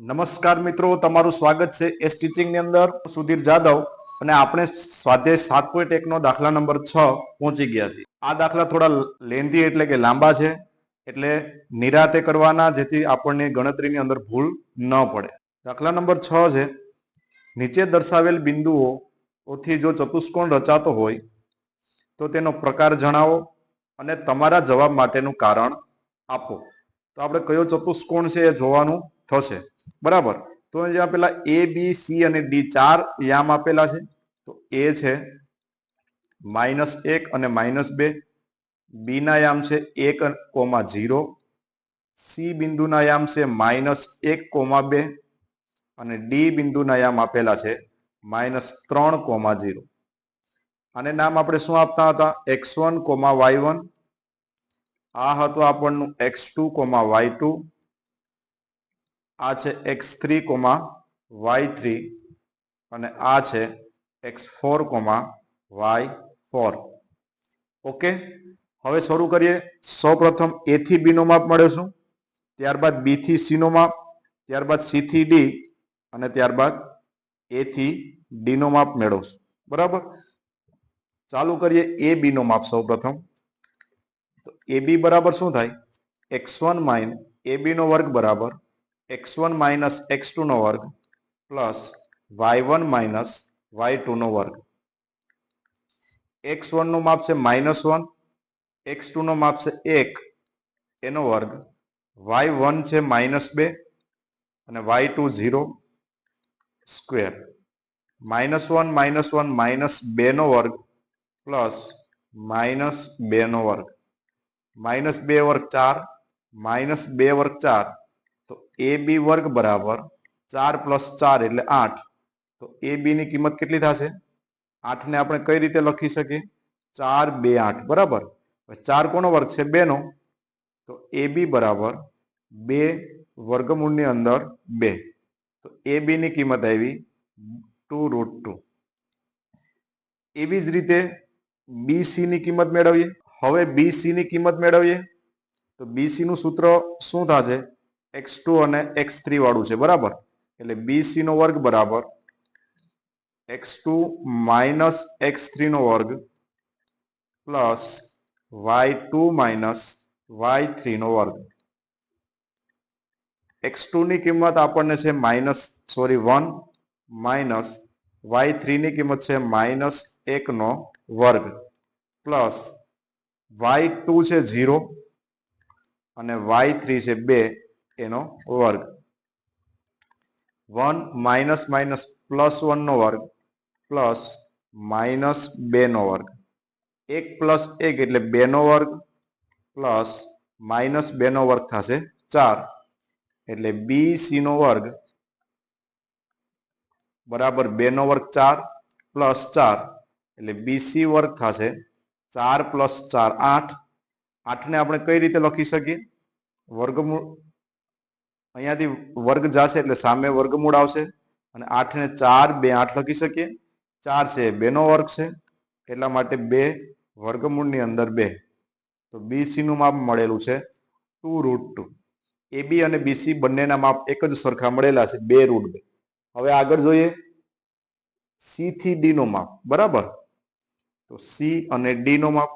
નમસ્કાર મિત્રો, તમારું સ્વાગત છે એસ ટીચિંગની અંદર. સુધીર જાદવ અને આપણે સ્વાધ્યાય સાત પોઈન્ટ એકનો દાખલા નંબર છ પહોંચી ગયા છીએ. આ દાખલા થોડા લેન્ધી એટલે કે લાંબા છે, એટલે નિરાતે કરવાના, જેથી આપણને ગણતરીની અંદર ભૂલ ન પડે. દાખલા નંબર છ છે, નીચે દર્શાવેલ બિંદુઓથી જો ચતુષ્કોણ રચાતો હોય, તો તેનો પ્રકાર જણાવો અને તમારા જવાબ માટેનું કારણ આપો. તો આપણે કયો ચતુષ્કોણ છે એ જોવાનું થશે. બરાબર? તો અહીંયા પેલા એ બી સી અને ડી ચાર યામ આપેલા છે. તો એ છે માઇનસ એક અને માઇનસ બે. બી ના યામ છે એક કોમા ઝીરો. સી બિંદુના યામ છે માઇનસ એક કોમા બે. અને ડી બિંદુના યામ આપેલા છે માઇનસ ત્રણ કોમા ઝીરો. આને નામ આપણે શું આપતા હતા? X one comma y one. આ હતું આપણનું x two comma y two. આ છે x three comma y three અને આ છે x four comma y four. Okay? હવે શરૂ કરીએ. સૌ પ્રથમ એ થી બી નો માપ મળ્યો ત્યારબાદ બી થી સી નો માપ, ત્યારબાદ સી થી ડી અને ત્યારબાદ એ થી ડી નો માપ મેળવશું. બરાબર? ચાલુ કરીએ એ બી નો માપ સૌ પ્રથમ તો એ બી બરાબર શું થાય? X one minus A B નો વર્ગ બરાબર x one minus x two નો વર્ગ plus y one minus y two નો વર્ગ એક્સ વનનું માપ છે માઇનસ વન એક્સ ટુ નો માપ છે એક એનો વર્ગ વાય વન છે માઇનસ બે અને y two zero square minus one minus one minus બે નો વર્ગ પ્લસ માઇનસ બે નો વર્ગ માઇનસ બે વર્ગ ચાર માઇનસ બે વર્ગ ચાર તો એ બી વર્ગ બરાબર ચાર પ્લસ ચાર એટલે આઠ. તો એ ની કિંમત કેટલી થશે? આઠ ને આપણે કઈ રીતે લખી શકીએ? ચાર, બે, આઠ. બરાબર? ચાર કોનો વર્ગ છે? બે નો. તો એ બી બરાબર બે વર્ગમૂળની અંદર બે. તો એ ની કિંમત આવી ટુ રૂટ ટુ. એવી જ રીતે બીસી ની કિંમત મેળવીએ. હવે બીસી ની કિંમત મેળવીએ. તો બીસી નું સૂત્ર શું થશે? એક્સ ટુ અને એક્સ થ્રી વાળું છે, બરાબર? એટલે બીસી નો વર્ગ બરાબર. X two minus x three નો વર્ગ plus y two minus y three નો વર્ગ. એક્સ ટુ ની કિંમત આપણને છે minus sorry one minus y three ની કિંમત છે માઇનસ એક નો વર્ગ પ્લસ વાય ટુ છે ઝીરો અને વાય થ્રી છે બે. એનો વર્ગ one minus minus plus one નો વર્ગ પ્લસ માઇનસ બે નો વર્ગ એક પ્લસ એક એટલે બે નો વર્ગ પ્લસ માઇનસ બે નો વર્ગ થશે ચાર. એટલે બી સી નો વર્ગ બરાબર બે નો વર્ગ ચાર પ્લસ ચાર. એટલે બીસી વર્ગ થશે ચાર પ્લસ ચાર, આઠ. આઠને આપણે કઈ રીતે લખી શકીએ? વર્ગમૂળ અહીંયાથી વર્ગ જશે એટલે સામે વર્ગમૂળ આવશે અને આઠ ને ચાર બે આઠ લખી શકીએ. ચાર છે બે નો વર્ગ છે, એટલા માટે બે વર્ગમૂળની અંદર બે. તો બીસી નું માપ મળેલું છે ટુ રૂટ ટુ. એબી અને બીસી બંનેના માપ એક જ સરખા મળેલા છે, બે રૂટ બે. હવે આગળ જોઈએ. સી થી ડી નો માપ, બરાબર? તો સી અને ડી નો માપ.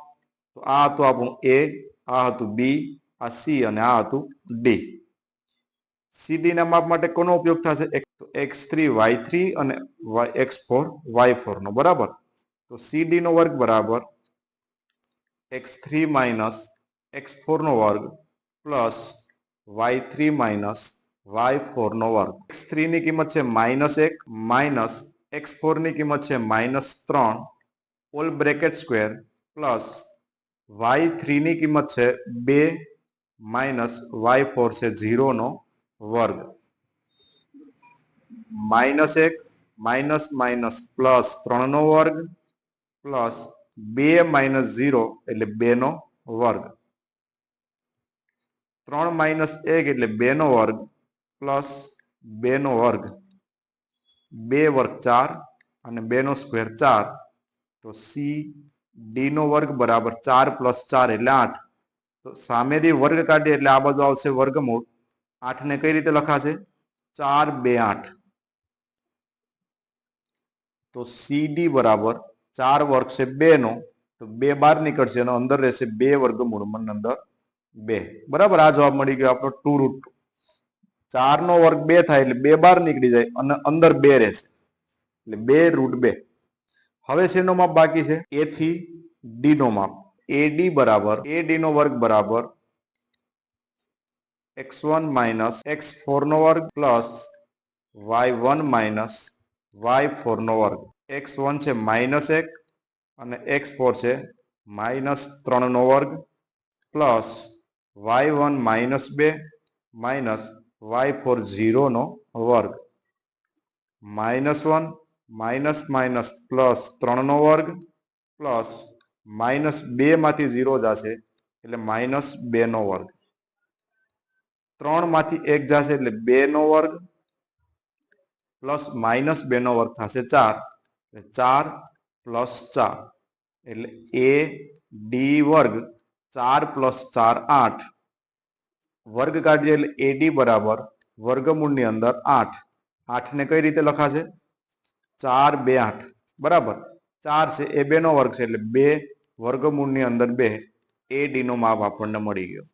તો આ હતું આપણું એ, આ હતું બી, આ સી અને આ હતું ડી. સીડી ના માપ માટે કોનો ઉપયોગ થશે? એક્સ થ્રી વાય થ્રી અને એક્સ ફોર વાય ફોર નો, બરાબર? તો સીડી નો વર્ગ બરાબર x three minus x four નો વર્ગ plus y three minus y four નો વર્ગ. એક્સ થ્રી ની કિંમત છે માઇનસ એક માઇનસ એક્સ ફોરની કિંમત છે માઇનસ ત્રણ all bracket square plus y three ની કિંમત છે બે માઇનસ વાય ફોર છે ઝીરો નો વર્ગ માઇનસ એક માઇનસ માઇનસ પ્લસ ત્રણ નો વર્ગ પ્લસ બે માઇનસ ઝીરો એટલે બે નો વર્ગ ત્રણ માઇનસ એક એટલે બે નો વર્ગ પ્લસ બે નો વર્ગ બે વર્ગ ચાર અને બે નો સ્ક્વેર ચાર તો સી ડી નો વર્ગ બરાબર ચાર પ્લસ ચાર એટલે આઠ તો સામેથી વર્ગ કાઢીએ એટલે આ બાજુ આવશે વર્ગમૂળ આઠ ને કઈ રીતે લખાશે? ચાર, બે, આઠ. તો સીડી બરાબર ચાર વર્ગ છે બે નો તો બે બાર નીકળશે અને અંદર રહેશે બે વર્ગમૂળમાં અંદર બે. બરાબર? આ જવાબ મળી ગયો આપણો ટુ રૂટ ચાર નો વર્ગ બે થાય એટલે બે બાર નીકળી જાય અને અંદર બે રહેશે. એટલે બે રૂટ બે. હવે શેનો માપ બાકી છે? એ થી ડી નો માપ. એડી બરાબર એ ડી નો વર્ગ બરાબર એક્સ વન માઇનસ એક્સ ફોરનો વર્ગ plus y one minus y ફોરનો વર્ગ. એક્સ વન છે માઇનસ એક અને એક્સ ફોર છે માઇનસ ત્રણનો વર્ગ પ્લસ વાય વન માઇનસ બે માઇનસ વાય ફોર ઝીરોનો વર્ગ. Minus one minus minus plus ત્રણનો વર્ગ પ્લસ માઇનસ બેમાંથી ઝીરો જશે એટલે માઇનસ બેનો વર્ગ. ત્રણમાંથી એક જશે એટલે બે નો વર્ગ પ્લસ માઇનસ બે નો વર્ગ થશે ચાર. એટલે ચાર પ્લસ ચાર. એટલે એ ડી વર્ગ ચાર પ્લસ ચાર આઠ. વર્ગ કાઢીએ એટલે એડી બરાબર વર્ગમૂળની અંદર આઠ. આઠને કઈ રીતે લખાશે? ચાર બે આઠ. બરાબર. ચાર છે, એ બે નો વર્ગ છે એટલે બે વર્ગમૂળની અંદર બે. એ ડી નો માપ આપણને મળી ગયો.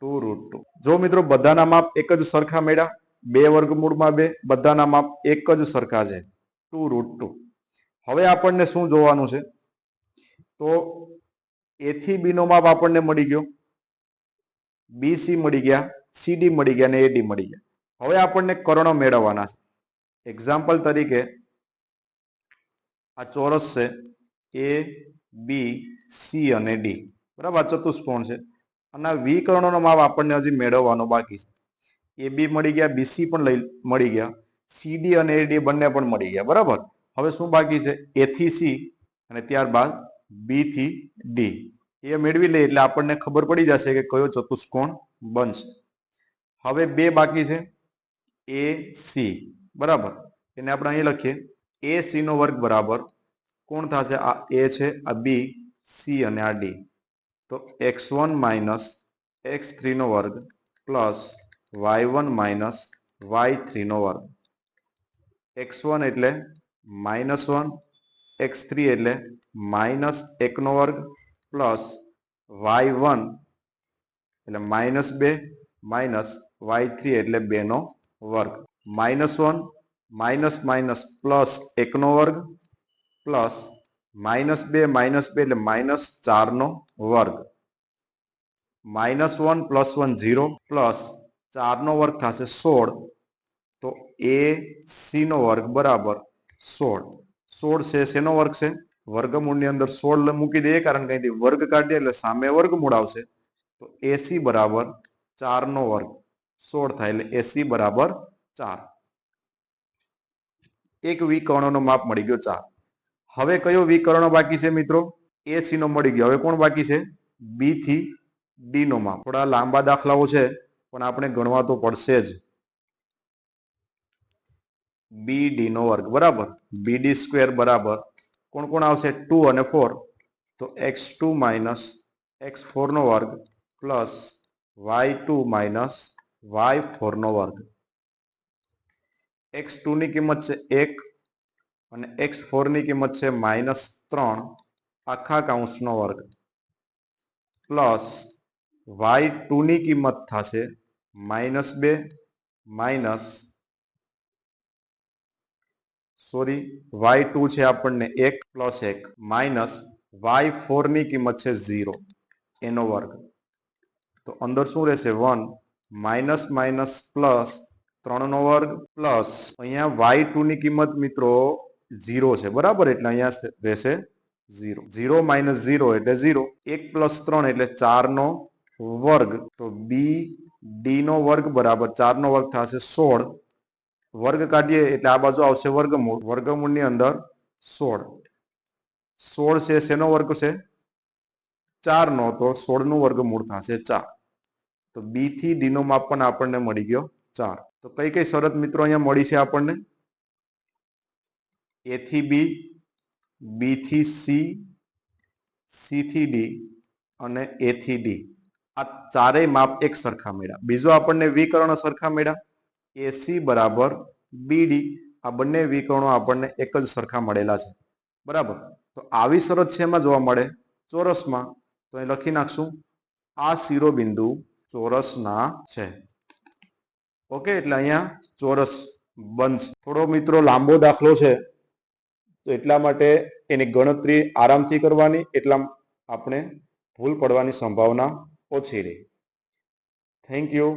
Two root two. જો મિત્રો બધાના માપ એક જ સરખા મળ્યા, બે વર્ગમૂળમાં બે, બધાના માપ એક જ સરખા છે. Two root two. હવે આપણને શું જોવાનું છે? તો એથી બીનો માપ આપણને મળી ગયો. બીસી મળી ગયા સીડી મળી ગયા અને એડી મળી ગયા. હવે આપણને કર્ણો મેળવવાના છે. એક્ઝામ્પલ તરીકે આ ચોરસ છે એ બી સી અને ડી બરાબર? ચતુષ્કોણ છે. અને આ વિકર્ણોનો માપ આપણને હજી મેળવવાનો બાકી છે. એ બી મળી ગયા બીસી પણ લઈ, મળી ગયા સીડી અને એડી બંને પણ મળી ગયા, બરાબર? હવે શું બાકી છે? એ થી સી અને ત્યારબાદ બી થી ડી. એ મેળવી લઈએ એટલે આપણને ખબર પડી જશે કે કયો ચતુષ્કોણ બનશે. હવે બે બાકી છે. એ સી, બરાબર? એને આપણે અહીં લખીએ. એ નો વર્ગ બરાબર કોણ થશે? આ એ છે, આ બી, સી અને આ ડી. તો એક્સ વન માઇનસ એક્સ થ્રીનો વર્ગ plus y one minus y થ્રીનો વર્ગ. એક્સ વન એટલે માઇનસ વન, એક્સ થ્રી એટલે માઇનસ એકનો વર્ગ પ્લસ વાય વન એટલે માઇનસ બે, માઇનસ વાય થ્રી એટલે બેનો વર્ગ. Minus one, minus minus plus એકનો વર્ગ પ્લસ માઇનસ બે માઇનસ બે એટલે માઇનસ ચારનો વર્ગ. Minus one plus one zero plus ચારનો વર્ગ થશે સોળ. તો એ સીનો વર્ગ બરાબર સોળ. સોળ છે, શેનો વર્ગ છે? વર્ગમૂળની અંદર સોળ મૂકી દઈએ કારણ કે અહીંથી વર્ગ કાઢીએ એટલે સામે વર્ગમૂળ આવશે. તો એસી બરાબર ચારનો વર્ગ. સોળ થાય એટલે એસી બરાબર ચાર. એક વિકર્ણનો માપ મળી ગયો ચાર. હવે કયો વિકર્ણ બાકી છે મિત્રો? એ સી નો મળી ગયો. હવે કોણ બાકી છે? બી થી ડી નો માં થોડા લાંબા દાખલાઓ છે, પણ આપણે ગણવા તો પડશે જ. બી ડી નો વર્ગ. બરાબર? બી ડી સ્ક્વેર બરાબર. કોણ કોણ આવશે? ટુ અને ફોર તો x two minus x four નો વર્ગ plus y two minus y four નો વર્ગ. એક્સ ટુ ની કિંમત છે એક. અને એક્સ ફોરની કિંમત છે માઇનસ ત્રણ આખા કાઉન્સનો વર્ગ. પ્લસ વાય ટુની કિંમત થશે માઇનસ બે, માઇનસ સોરી વાય ટુ છે આપણને એક પ્લસ એક, માઇનસ વાય ફોરની કિંમત છે ઝીરો એનો વર્ગ. તો અંદર શું રહેશે? વન, માઇનસ માઇનસ પ્લસ ત્રણ નો વર્ગ પ્લસ અહીંયા વાય ટુ ની કિંમત મિત્રો ઝીરો છે. બરાબર? એટલે અહીંયા રહેશે ઝીરો. ઝીરો માઇનસ ઝીરો એટલે ઝીરો. એક પ્લસ ત્રણ એટલે ચાર નો વર્ગ. તો બી ડી નો વર્ગ બરાબર ચાર નો વર્ગ થશે સોળ. વર્ગ કાઢીએ એટલે આ બાજુ આવશે વર્ગમૂળ. વર્ગમૂળની અંદર સોળ. સોળ છે, શેનો વર્ગ છે? ચાર નો તો સોળનું વર્ગમૂળ થશે ચાર. તો બી થી ડી નો માપ પણ આપણને મળી ગયો ચાર. તો કઈ કઈ શરત મિત્રો અહીંયા મળી છે આપણને? એ થી બી બી થી સી સી થી ડી અને એ થી ડી આ ચારેય માપ એક સરખા મળ્યા. બીજો આપણને વિકર્ણ સરખા મળ્યા. એસી બરાબર બીડી આ બંને વિકર્ણો આપણને એક જ સરખા મળેલા છે. બરાબર? તો આવી શરત છે એમાં જોવા મળે. ચોરસમાં તો અહીં લખી નાખશું. આ શિરોબિંદુ ચોરસના છે. ઓકે? એટલે અહીંયા ચોરસ બનશે થોડો મિત્રો લાંબો દાખલો છે. તો એટલા માટે એની ગણતરી આરામથી કરવાની, એટલા આપણે ભૂલ પડવાની સંભાવના ઓછી રહે. Thank you